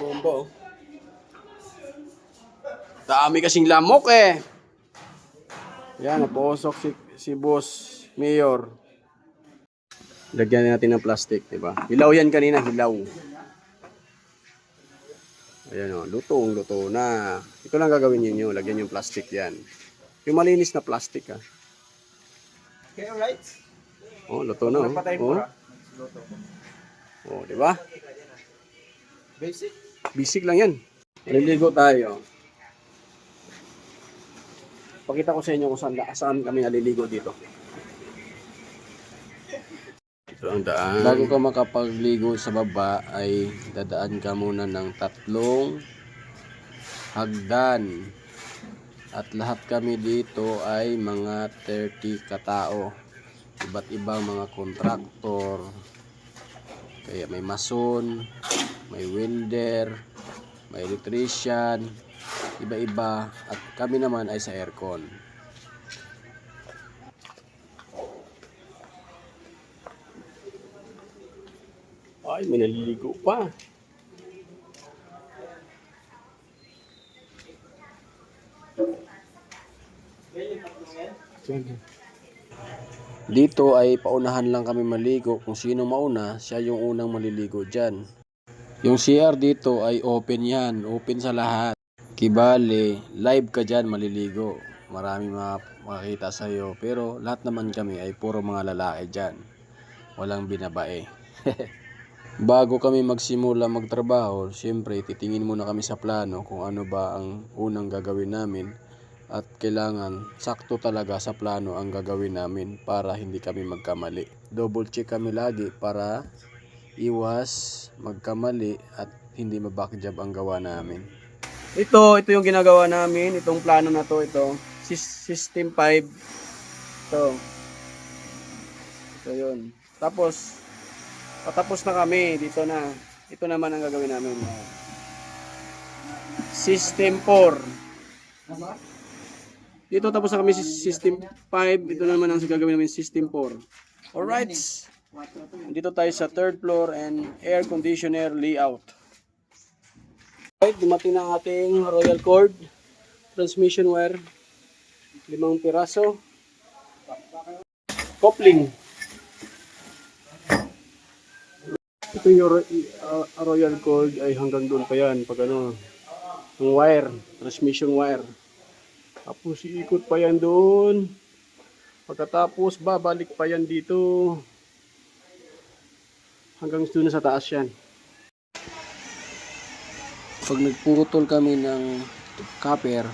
Bombo. Dami kasing lamok eh. Yan, naposok si, si boss mayor. Lagyan natin ng plastic, di ba? Hilaw yan kanina, hilaw. Ayan o, lutong, luto na. Ito lang gagawin ninyo, lagyan yung plastic yan. Yung malinis na plastic ah. Okay, alright. Oh, luto na oh. Oh, ra. oh di ba? Basic. Bisig lang yan. Naliligo tayo. Pakita ko sa inyo kung saan, saan kami naliligo dito. Ito ang daan. Bago ka makapagligo sa baba ay dadaan ka muna ng tatlong hagdan. At lahat kami dito ay mga 30 katao. Iba't ibang mga kontraktor. Kaya may mason, may welder, may electrician, iba-iba at kami naman ay sa aircon. Ay, may naliligo pa. Dito ay paunahan lang kami maligo. Kung sino mauna, siya yung unang maliligo dyan. Yung CR dito ay open yan. Open sa lahat. Kibale, live ka dyan maliligo. Marami mga makakita sa'yo. Pero lahat naman kami ay puro mga lalaki dyan. Walang binabae. Bago kami magsimula magtrabaho, siyempre titingin muna kami sa plano kung ano ba ang unang gagawin namin at kailangan sakto talaga sa plano ang gagawin namin para hindi kami magkamali. Double check kami lagi para iwas magkamali at hindi mabackjob ang gawa namin. Ito, ito yung ginagawa namin, itong plano na to, ito. Sys- System 5. Ito. Ito yun. Tapos, patapos na kami, dito na. Ito naman ang gagawin namin. System 4. Dito tapos na kami sa System 5. Ito naman ang gagawin namin System 4. Alright. Dito tayo sa third floor and air conditioner layout. Alright, dumating na ating Royal Cord transmission wire. Limang piraso. Coupling. Ito yung uh, Royal Cord ay hanggang doon pa yan. Pag ano, yung wire, transmission wire. Tapos iikot pa yan doon. Pagkatapos babalik pa yan dito. Hanggang doon sa taas yan. Pag nagputol kami ng copper,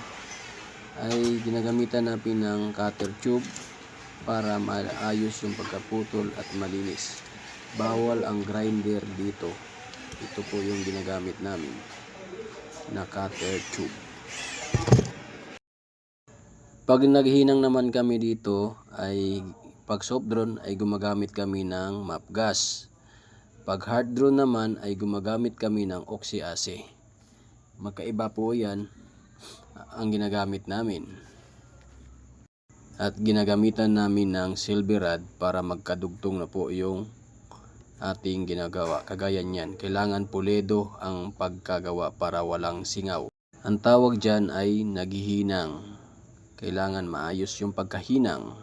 ay ginagamitan natin ng cutter tube para maayos yung pagkaputol at malinis. Bawal ang grinder dito. Ito po yung ginagamit namin na cutter tube. Pag naghinang naman kami dito ay pag soft drone ay gumagamit kami ng map gas. Pag hard drone naman ay gumagamit kami ng oxy-acid. Magkaiba po yan ang ginagamit namin. At ginagamitan namin ng silver rod para magkadugtong na po yung ating ginagawa. Kagaya niyan, kailangan pulido ang pagkagawa para walang singaw. Ang tawag dyan ay naghihinang. Kailangan maayos yung pagkahinang